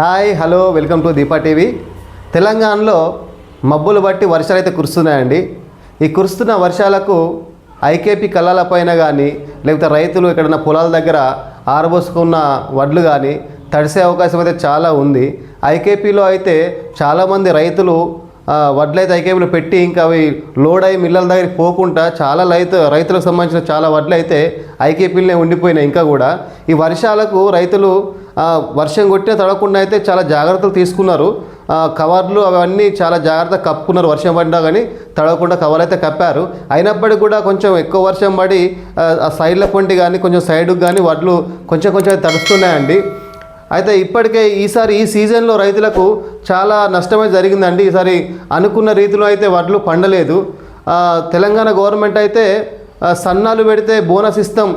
Hi hello welcome to Deepa TV. తెలంగాణలో మబ్బులు బట్టి వర్షాలు అయితే కురుస్తున్నాయండి. ఈ కురుస్తున్న వర్షాలకు ఐకేపీ కళ్ళాలపైన కానీ లేకపోతే రైతులు ఎక్కడైనా పొలాల దగ్గర ఆరబోసుకున్న వడ్లు కానీ తడిసే అవకాశం అయితే చాలా ఉంది. ఐకేపీలో అయితే చాలామంది రైతులు వడ్లు అయితే ఐకేపీలో పెట్టి ఇంకా అవి లోడ్ అయ్యి మిల్లల దగ్గరికి పోకుండా చాలా రైతు రైతులకు సంబంధించిన చాలా వడ్లు అయితే ఐకేపీలనే ఉండిపోయినాయి ఇంకా కూడా. ఈ వర్షాలకు రైతులు వర్షం కొట్టిన తడవకుండా అయితే చాలా జాగ్రత్తలు తీసుకున్నారు. కవర్లు అవన్నీ చాలా జాగ్రత్తగా కప్పుకున్నారు వర్షం పడినా కానీ తడవకుండా కవర్ అయితే కప్పారు. అయినప్పటికీ కూడా కొంచెం ఎక్కువ వర్షం పడి ఆ, సైడ్ల పొంటి కానీ కొంచెం సైడ్కి కానీ వడ్లు కొంచెం కొంచెం అయితే తడుస్తున్నాయండి. అయితే ఇప్పటికే ఈసారి ఈ సీజన్లో రైతులకు చాలా నష్టమే జరిగిందండి. ఈసారి అనుకున్న రీతిలో అయితే వడ్లు పండలేదు. తెలంగాణ గవర్నమెంట్ అయితే సన్నాలు పెడితే బోనస్ ఇస్తాం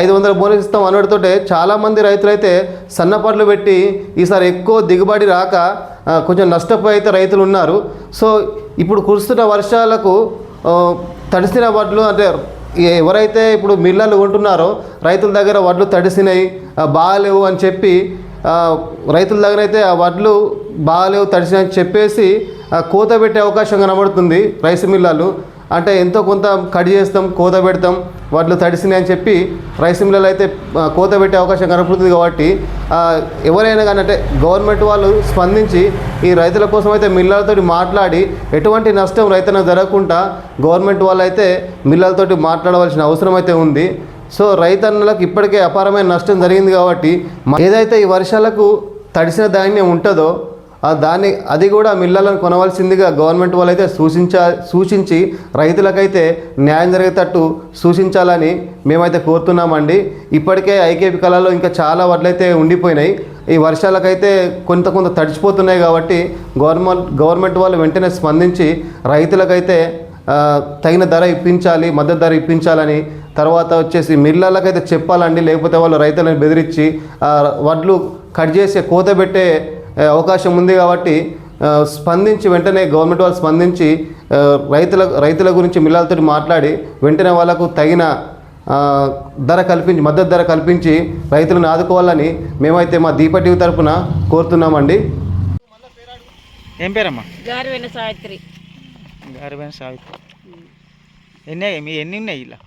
ఐదు వందల బోనస్ ఇస్తాం అనడితోటే చాలామంది రైతులు అయితే సన్నపట్లు పెట్టి ఈసారి ఎక్కువ దిగుబడి రాక కొంచెం నష్టపోయితే రైతులు ఉన్నారు. సో ఇప్పుడు కురుస్తున్న వర్షాలకు తడిసిన వడ్లు అంటే ఎవరైతే ఇప్పుడు మిల్లలు కొంటున్నారో రైతుల దగ్గర వడ్లు తడిసినాయి బాగాలేవు అని చెప్పి రైతుల దగ్గర అయితే ఆ వడ్లు బాగాలేవు తడిసినాయి అని చెప్పేసి కోత పెట్టే అవకాశం కనబడుతుంది రైస్ మిల్లర్లు. అంటే ఎంతో కొంత కట్ చేస్తాం కోత పెడతాం వాటిలో తడిసినాయి అని చెప్పి రైస్ మిల్లలు అయితే కోత పెట్టే అవకాశం కనపడుతుంది కాబట్టి ఎవరైనా కానీ అంటే గవర్నమెంట్ వాళ్ళు స్పందించి ఈ రైతుల కోసం అయితే మిల్లలతోటి మాట్లాడి ఎటువంటి నష్టం రైతులకు జరగకుండా గవర్నమెంట్ వాళ్ళు అయితే మిల్లలతోటి మాట్లాడవలసిన అవసరం అయితే ఉంది. సో రైతన్నలకు ఇప్పటికే అపారమైన నష్టం జరిగింది కాబట్టి ఏదైతే ఈ వర్షాలకు తడిసిన ధాన్యం ఉంటుందో దాన్ని అది కూడా మిల్లలను కొనవలసిందిగా గవర్నమెంట్ వాళ్ళైతే సూచించా సూచించి రైతులకైతే న్యాయం జరిగేటట్టు సూచించాలని మేమైతే కోరుతున్నామండి. ఇప్పటికే ఐకేపీ కళలో ఇంకా చాలా వడ్లయితే ఉండిపోయినాయి. ఈ వర్షాలకైతే కొంత కొంత తడిచిపోతున్నాయి కాబట్టి గవర్నమెంట్ గవర్నమెంట్ వాళ్ళు వెంటనే స్పందించి రైతులకైతే తగిన ధర ఇప్పించాలి మద్దతు ధర ఇప్పించాలని తర్వాత వచ్చేసి మిల్లర్లకైతే చెప్పాలండి. లేకపోతే వాళ్ళు రైతులను బెదిరించి వడ్లు కట్ చేసి కోత పెట్టే అవకాశం ఉంది కాబట్టి స్పందించి వెంటనే గవర్నమెంట్ వాళ్ళు స్పందించి రైతుల రైతుల గురించి మిల్లలతో మాట్లాడి వెంటనే వాళ్ళకు తగిన ధర కల్పించి మద్దతు ధర కల్పించి రైతులను ఆదుకోవాలని మేమైతే మా దీప టీవీ తరపున కోరుతున్నామండి. ఏం పేరమ్మా? గారివెన సావిత్రి. గారిపోయిన సావిత్రి. ఎన్ని మీ ఎన్ని ఉన్నాయి ఇలా?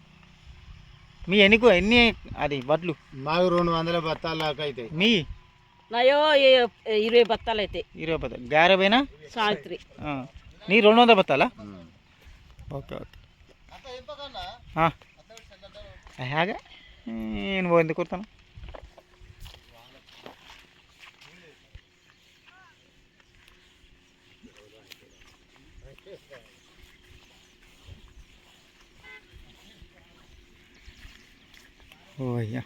మీ ఎన్నికు ఎన్ని అది వడ్లు? మాకు రెండు వందల బత్తాల దాకా అవుతాయి మీ? నాయో ఇరవై బత్తాలు అయితే. ఇరవై పద గారబైన సావిత్రి. నీ రెండు వందల బత్తాలా? Okay okay. అలాగా నేను ఎందుకు కొడతాను? ఓ అయ్యా.